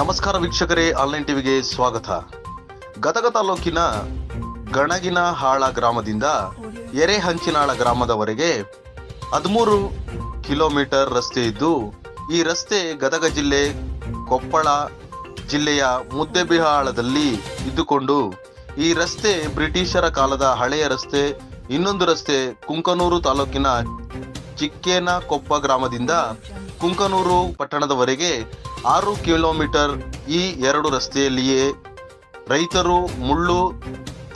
ನಮಸ್ಕಾರ ವೀಕ್ಷಕರೇ, ಆನ್ಲೈನ್ ಟಿವಿಗೆ ಸ್ವಾಗತ. ಗದಗ ತಾಲೂಕಿನ ಗಣಗಿನ ಹಾಳ ಗ್ರಾಮದಿಂದ ಎರೆಹಂಚಿನಾಳ ಗ್ರಾಮದವರೆಗೆ ಹದಿಮೂರು ಕಿಲೋಮೀಟರ್ ರಸ್ತೆ ಇದ್ದು, ಈ ರಸ್ತೆ ಗದಗ ಜಿಲ್ಲೆ ಕೊಪ್ಪಳ ಜಿಲ್ಲೆಯ ಮುದ್ದೆಬಿಹಾಳದಲ್ಲಿ ಇದ್ದುಕೊಂಡು, ಈ ರಸ್ತೆ ಬ್ರಿಟಿಷರ ಕಾಲದ ಹಳೆಯ ರಸ್ತೆ, ಇನ್ನೊಂದು ರಸ್ತೆ ಕುಂಕನೂರು ತಾಲೂಕಿನ ಚಿಕ್ಕೇನಕೊಪ್ಪ ಗ್ರಾಮದಿಂದ ಕುಂಕನೂರು ಪಟ್ಟಣದವರೆಗೆ ಆರು ಕಿಲೋಮೀಟರ್ ಈ ಎರಡು ರಸ್ತೆಯಲ್ಲಿಯೇ ರೈತರು ಮುಳ್ಳು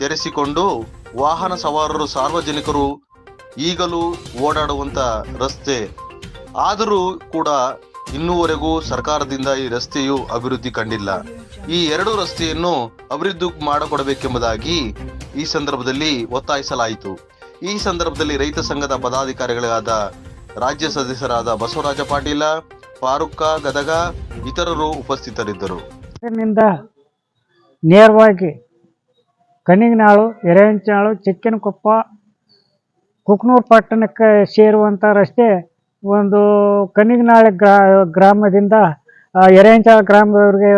ತೆರೆಸಿಕೊಂಡು ವಾಹನ ಸವಾರರು ಸಾರ್ವಜನಿಕರು ಈಗಲೂ ಓಡಾಡುವಂತ ರಸ್ತೆ. ಆದರೂ ಕೂಡ ಇನ್ನೂವರೆಗೂ ಸರ್ಕಾರದಿಂದ ಈ ರಸ್ತೆಯು ಅಭಿವೃದ್ಧಿ ಕಂಡಿಲ್ಲ. ಈ ಎರಡು ರಸ್ತೆಯನ್ನು ಅಭಿವೃದ್ಧಿ ಮಾಡಿಕೊಡಬೇಕೆಂಬುದಾಗಿ ಈ ಸಂದರ್ಭದಲ್ಲಿ ಒತ್ತಾಯಿಸಲಾಯಿತು. ಈ ಸಂದರ್ಭದಲ್ಲಿ ರೈತ ಸಂಘದ ಪದಾಧಿಕಾರಿಗಳಾದ ರಾಜ್ಯ ಸದಸ್ಯರಾದ ಬಸವರಾಜ ಪಾಟೀಲ, ಫಾರೂಕ್ ಗದಗ ಇತರರು ಉಪಸ್ಥಿತರಿದ್ದರು. ನೇರವಾಗಿ ಕಣಿಗನಾಳು ಎರೆಹಂಚನಾಳು, ಚಿಕ್ಕನಕೊಪ್ಪ, ಕುಕ್ನೂರು ಪಟ್ಟಣಕ್ಕೆ ಸೇರುವಂಥ ರಸ್ತೆ ಒಂದು ಕಣಿಗನಾಳೆ ಗ್ರಾ, ಗ್ರಾಮದಿಂದ ಎರೆಹಂಚಾಳ ಗ್ರಾಮದವರೆಗೆ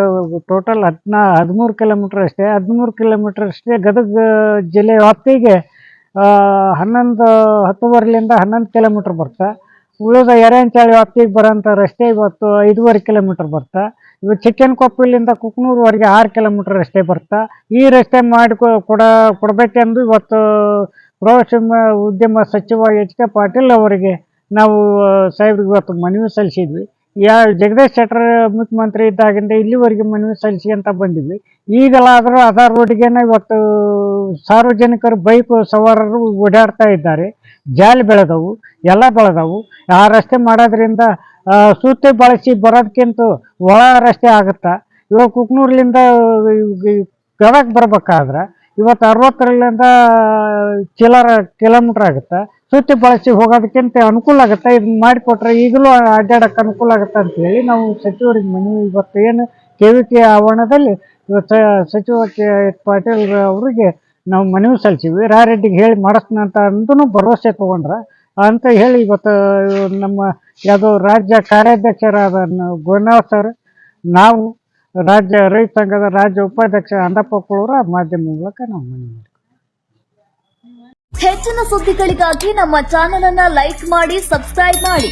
ಟೋಟಲ್ ಹದಿನಾ, ಹದಿಮೂರು ಕಿಲೋಮೀಟ್ರ್ ಅಷ್ಟೇ, ಹದಿಮೂರು ಕಿಲೋಮೀಟ್ರ್ ಅಷ್ಟೇ ಗದಗ ಜಿಲ್ಲೆ ವ್ಯಾಪ್ತಿಗೆ ಹನ್ನೊಂದು, ಹತ್ತುವರೆಲಿಂದ ಹನ್ನೊಂದು ಕಿಲೋಮೀಟ್ರ್ ಬರ್ತಾ. ಉಳಿದ ಎರೆಹಂಚಾಳಿ ವ್ಯಾಪ್ತಿಗೆ ಬರೋಂಥ ರಸ್ತೆ ಇವತ್ತು ಐದುವರೆ ಕಿಲೋಮೀಟ್ರ್ ಬರ್ತಾ. ಇವತ್ತು ಚಿಕ್ಕನಕೊಪ್ಪಲಿಂದ ಕುಕ್ನೂರ್ವರೆಗೆ ಆರು ಕಿಲೋಮೀಟ್ರ್ ರಸ್ತೆ ಬರ್ತಾ. ಈ ರಸ್ತೆ ಮಾಡಿ ಕೊಡ, ಕೊಡಬೇಕೆಂದು ಇವತ್ತು ಪ್ರವಾಸೋದ್ಯಮ, ಉದ್ಯಮ ಸಚಿವ ಎಚ್ ಕೆ ಪಾಟೀಲ್ ಅವರಿಗೆ ನಾವು ಸಾಹೇಬ್ರಿಗೆ ಇವತ್ತು ಮನವಿ ಸಲ್ಲಿಸಿದ್ವಿ. ಯಾ ಜಗದೀಶ್ ಶೆಟ್ಟರ್ ಮುಖ್ಯಮಂತ್ರಿ ಇದ್ದಾಗಿಂದ ಇಲ್ಲಿವರೆಗೆ ಮನವಿ ಸಲ್ಲಿಸ್ಕೊಂತ ಬಂದಿದ್ವಿ. ಈಗಲಾದರೂ ಅದ ರೋಡ್ಗೇನೆ ಇವತ್ತು ಸಾರ್ವಜನಿಕರು ಬೈಕ್ ಸವಾರರು ಓಡಾಡ್ತಾ ಇದ್ದಾರೆ. ಜಾಲಿ ಬೆಳೆದವು, ಎಲ್ಲ ಬೆಳೆದವು. ಆ ರಸ್ತೆ ಮಾಡೋದ್ರಿಂದ ಸೂತೆ ಬಳಸಿ ಬರೋದಕ್ಕಿಂತ ಒಳ ರಸ್ತೆ ಆಗುತ್ತಾ? ಇವಾಗ ಕುಕ್ನೂರ್ಲಿಂದ ಗದಗ ಬರ್ಬೇಕಾದ್ರೆ ಇವತ್ತು ಅರವತ್ತರಿಂದ ಚಿಲ್ಲರ ಕಿಲೋಮೀಟ್ರ್ ಆಗುತ್ತೆ. ಸುತ್ತಿ ಬಳಸಿ ಹೋಗೋದಕ್ಕಿಂತ ಅನುಕೂಲ ಆಗುತ್ತೆ. ಇದನ್ನ ಮಾಡಿಕೊಟ್ರೆ ಈಗಲೂ ಅಡ್ಡಾಡಕ್ಕೆ ಅನುಕೂಲ ಆಗುತ್ತೆ ಅಂತ ಹೇಳಿ ನಾವು ಸಚಿವರಿಗೆ ಮನವಿ. ಇವತ್ತು ಏನು ಕೆ ವಿ ಕೆ ಆವರಣದಲ್ಲಿ ಇವತ್ತು ಸಚಿವ ಕೆ ಪಾಟೀಲ್ ಅವರಿಗೆ ನಾವು ಮನವಿ ಸಲ್ಲಿಸಿವಿ ರಾರೆಡ್ಡಿಗೆ ಹೇಳಿ ಮಾಡಿಸ್ತೀನಿ ಅಂತ ಅಂದೂ ಭರವಸೆ ತೊಗೊಂಡ್ರ ಅಂತ ಹೇಳಿ ಇವತ್ತು ನಮ್ಮ ಯಾವುದೋ ರಾಜ್ಯ ಕಾರ್ಯಾಧ್ಯಕ್ಷರಾದ ಗೋನಾಳ್ ಸರ್, ನಾವು ರಾಜ್ಯ ರೈತ ಸಂಘದ ರಾಜ್ಯ ಉಪಾಧ್ಯಕ್ಷ ಅಂದಪ್ಪ ಕುಳೂರ ಮಾಧ್ಯಮ ಮೂಲಕ ನಾವು ಮನವಿ. ಹೆಚ್ಚಿನ ಸುದ್ದಿಗಳಿಗಾಗಿ ನಮ್ಮ ಚಾನೆಲ್ ಅನ್ನ ಲೈಕ್ ಮಾಡಿ, ಸಬ್ಸ್ಕ್ರೈಬ್ ಮಾಡಿ